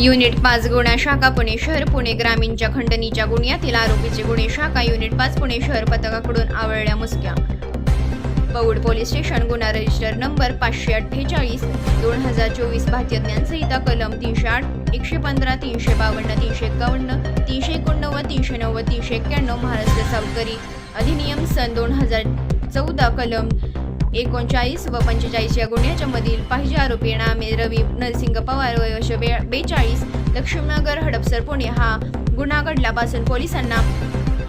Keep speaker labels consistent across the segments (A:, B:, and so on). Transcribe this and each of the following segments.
A: Unit पाच गुन्हा शाखा पुणे शहर पुणे ग्रामीणच्या खंडणीच्या गुन्ह्यातील आरोपीचे गुन्हे शाखा युनिट पाच पुणे शहर पथकाकडून आवळल्या मुसक्या. पौड पोलीस स्टेशन गुन्हा रजिस्टर नंबर पाचशे अठ्ठेचाळीस दोन हजार चोवीस भारतीय ज्ञानसंहिता कलम तीनशे आठ एकशे पंधरा तीनशे बावन्न तीनशे एकावन्न तीनशे एकोणनव्वद तीनशे नव्वद तीनशे एक्क्याण्णव महाराष्ट्र सावकारी अधिनियम सन दोन हजार चौदा कलम एकोणचाळीस व पंचेचाळीस या गुन्ह्याच्या मधील पाहिजे आरोपी नामे रवी नरसिंग पवार वय बे बेचाळीस. लक्ष्मीनगर हडपसर पुणे. हा गुन्हा घडल्यापासून पोलिसांना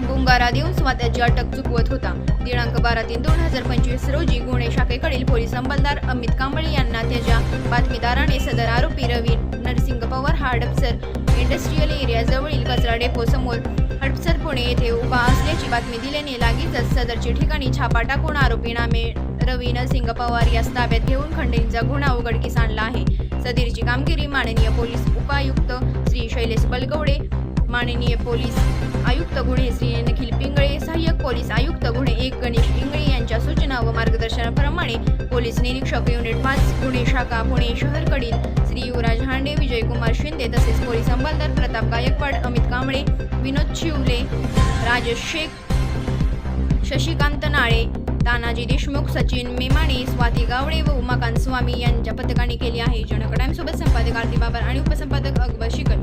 A: गुंगारा देऊन स्वतःची अटक चुकवत होता. दिनांक बारा तीन दोन हजार पंचवीस रोजी गुन्हे शाखेकडील पोलीस अंमलदार अमित कांबळे यांना त्याच्या बातमीदाराने सदर आरोपी रवी नरसिंग पवार हा हडपसर इंडस्ट्रीयल एरियाजवळील कचरा डेपो समोर हडपसर पुणे येथे उभा असल्याची बातमी दिल्याने लागेचच सदरच्या ठिकाणी छापा टाकून आरोपी नामे रवी सिंग पवार यास ताब्यात घेऊन खंडेंचा गुन्हा उघडकीस आणला आहे. सदीरची कामगिरी माननीय पोलीस उपायुक्त श्री शैलेश बलगवडे माननीय पोलीस आयुक्त गुन्हे श्री निखिल पिंगळे सहाय्यक पोलीस आयुक्त गुन्हे एक गणेश पिंगळे यांच्या सूचना व मार्गदर्शनाप्रमाणे पोलीस निरीक्षक युनिट पाच गुन्हे शाखा पुणे शहरकडील श्री युवराज हांडे विजयकुमार शिंदे तसेच पोलीस अंमलदार प्रताप गायकवाड अमित कांबळे विनोद शिवले राजेश शेख शशिकांत नाळे तानाजी देशमुख सचिन मेमाणे स्वाती गावडे व उमाकांत स्वामी यांच्या पथकाने केली आहे. जनकडाईमसोबत संपादक आरती बाबर आणि उपसंपादक अकबर शिकलकर